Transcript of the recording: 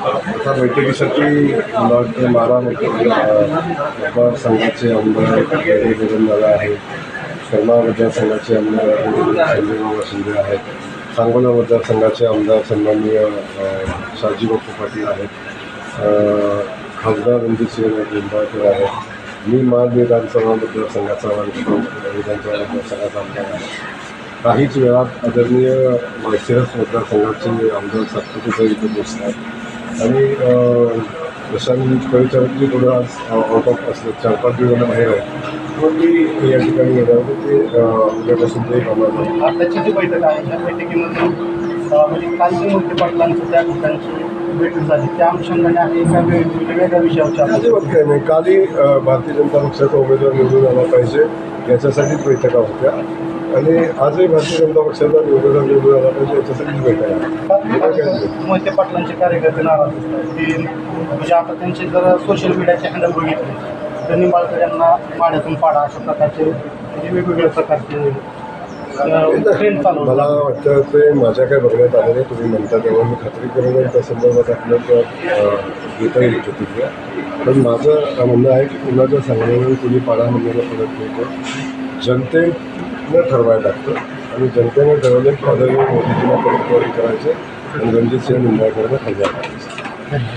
आता बैठकीसाठी मला वाटतं बारा मतदार संघाचे आमदार दादा आहे शर्मा मतदारसंघाचे आमदार संजय शिंदे आहेत. सांगोला मतदारसंघाचे आमदार सन्माननीय अ, शाजी बापू पाटील आहेत. खासदार रणजितसिंह निंबाळकर आहेत. मी माल विधानसभा मतदारसंघाचा विधानसभा मतदारसंघाचा आमदार आहे. काहीच वेळात आदरणीय माळशिरस मतदारसंघाचे आमदार सातपुतेचा इथे पोचतात आणि प्रशांत जशांनी परिचारक थोडं आज आउट ऑफ असले चार पाच दिवसाला बाहेर आहे. पण मी या ठिकाणी येणार होतो ते उद्यापासून ते कामाला आताची जी बैठक आहे त्या बैठकीमध्ये म्हणजे कालची मोहिते पाटलांचं त्या ठिकाणची बैठक झाली. त्या अनुषंगाने आहे एका वेगळ्या वेगळ्या विषयावर चर्चा अजिबात काही नाही कालही अ, भारतीय जनता पक्षाचा उमेदवार निवडून आला पाहिजे याच्यासाठीच बैठका होत्या. आणि आजही भारतीय जनता पक्षाचा उमेदवार निवडून आला पाहिजे याच्यासाठीच बैठका. मोहिते पाटलांचे कार्यकर्ते नाराज असतात म्हणजे आता त्यांचे जर सोशल मीडियाचे हँडल बघितले तर निंबाळकर यांना माड्यातून पाडा अशा प्रकारचे म्हणजे वेगवेगळ्या प्रकारचे ट्रेंड चालू मला वाटतं ते माझ्या काय बघण्यात आलं नाही तुम्ही म्हणता तेव्हा मी खात्री करून त्या संदर्भात आपलं अ, घेता येईल प्रतिक्रिया पण माझं म्हणणं आहे की कुणाच्या सांगण्यावर कुणी पाडा म्हणण्याला परत मिळतो जनतेनं ठरवायला लागतं. आणि जनतेनं ठरवलं की आदरणीय मोदीजीला परतवारी करायचे आणि रणजित सिंह निंबाळकरांना खासदार करायचं